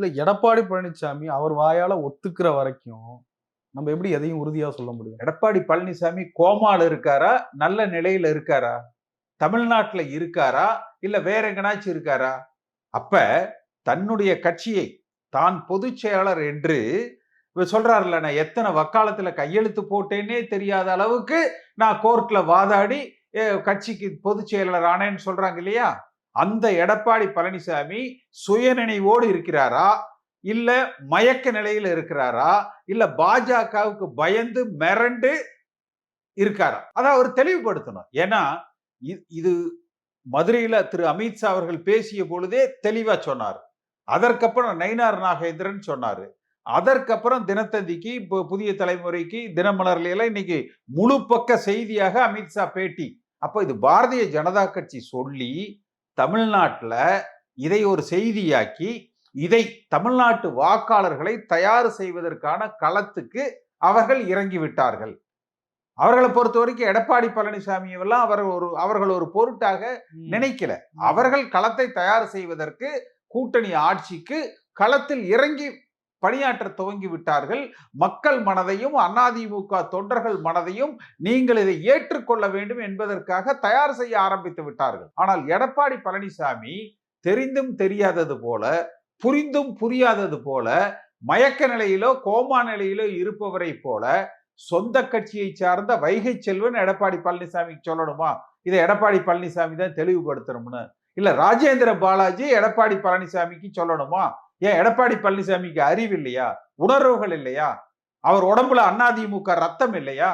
இல்லை எடப்பாடி பழனிசாமி அவர் வாயால் ஒத்துக்கிற வரைக்கும் நம்ம எப்படி எதையும் உறுதியாக சொல்ல முடியும்? எடப்பாடி பழனிசாமி கோமால இருக்காரா? நல்ல நிலையில் இருக்காரா? தமிழ்நாட்டில் இருக்காரா? இல்லை வேற எங்கனாச்சும் இருக்காரா? அப்ப தன்னுடைய கட்சியை தான் பொதுச் செயலாளர் என்று இவர் சொல்றாருல்ல நான் எத்தனை வக்காலத்தில் கையெழுத்து போட்டேனே தெரியாத அளவுக்கு நான் கோர்ட்டில் வாதாடி கட்சிக்கு பொதுச் செயலாளர் ஆனேன்னு சொல்றாங்க இல்லையா? அந்த எடப்பாடி பழனிசாமி சுயநினைவோடு இருக்கிறாரா? இல்ல மயக்க நிலையில இருக்கிறாரா? இல்ல பாஜகவுக்கு பயந்து மிரண்டு இருக்காரா? அதை அவர் தெளிவுபடுத்தணும். ஏன்னா இது மதுரையில திரு அமித்ஷா அவர்கள் பேசிய பொழுதே தெளிவா சொன்னார். அதற்கப்புறம் நயினார் நாகேந்திரன் சொன்னாரு. அதற்கப்புறம் தினத்தந்திக்கு இப்போ புதிய தலைமுறைக்கு தினமலர்ல இன்னைக்கு முழு பக்க செய்தியாக அமித்ஷா பேட்டி. அப்ப இது பாரதிய ஜனதா கட்சி சொல்லி தமிழ்நாட்டுல இதை ஒரு செய்தியாக்கி இதை தமிழ்நாட்டு வாக்காளர்களை தயார் செய்வதற்கான களத்துக்கு அவர்கள் இறங்கி விட்டார்கள். அவர்களை பொறுத்த வரைக்கும் எடப்பாடி பழனிசாமி எல்லாம் அவர் ஒரு அவர்கள் ஒரு பொருட்டாக நினைக்கல. அவர்கள் களத்தை தயார் செய்வதற்கு கூட்டணி ஆட்சிக்கு களத்தில் இறங்கி பணியாற்ற துவங்கி விட்டார்கள். மக்கள் மனதையும் அதிமுக தொண்டர்கள் மனதையும் நீங்கள் இதை ஏற்றுக்கொள்ள வேண்டும் என்பதற்காக தயார் செய்ய ஆரம்பித்து விட்டார்கள். ஆனால் எடப்பாடி பழனிசாமி தெரிந்தும் தெரியாதது போல புரிந்தும் புரியாதது போல மயக்க நிலையிலோ கோமா நிலையிலோ இருப்பவரை போல சொந்த கட்சியை சார்ந்த வைகை செல்வன் எடப்பாடி பழனிசாமிக்கு சொல்லணுமா? இதை எடப்பாடி பழனிசாமி தான் தெளிவுபடுத்தணும்னு. இல்ல ராஜேந்திர பாலாஜி எடப்பாடி பழனிசாமிக்கு சொல்லணுமா? ஏன் எடப்பாடி பழனிசாமிக்கு அறிவு இல்லையா? உணர்வுகள் இல்லையா? அவர் உடம்புல அதிமுக ரத்தம் இல்லையா?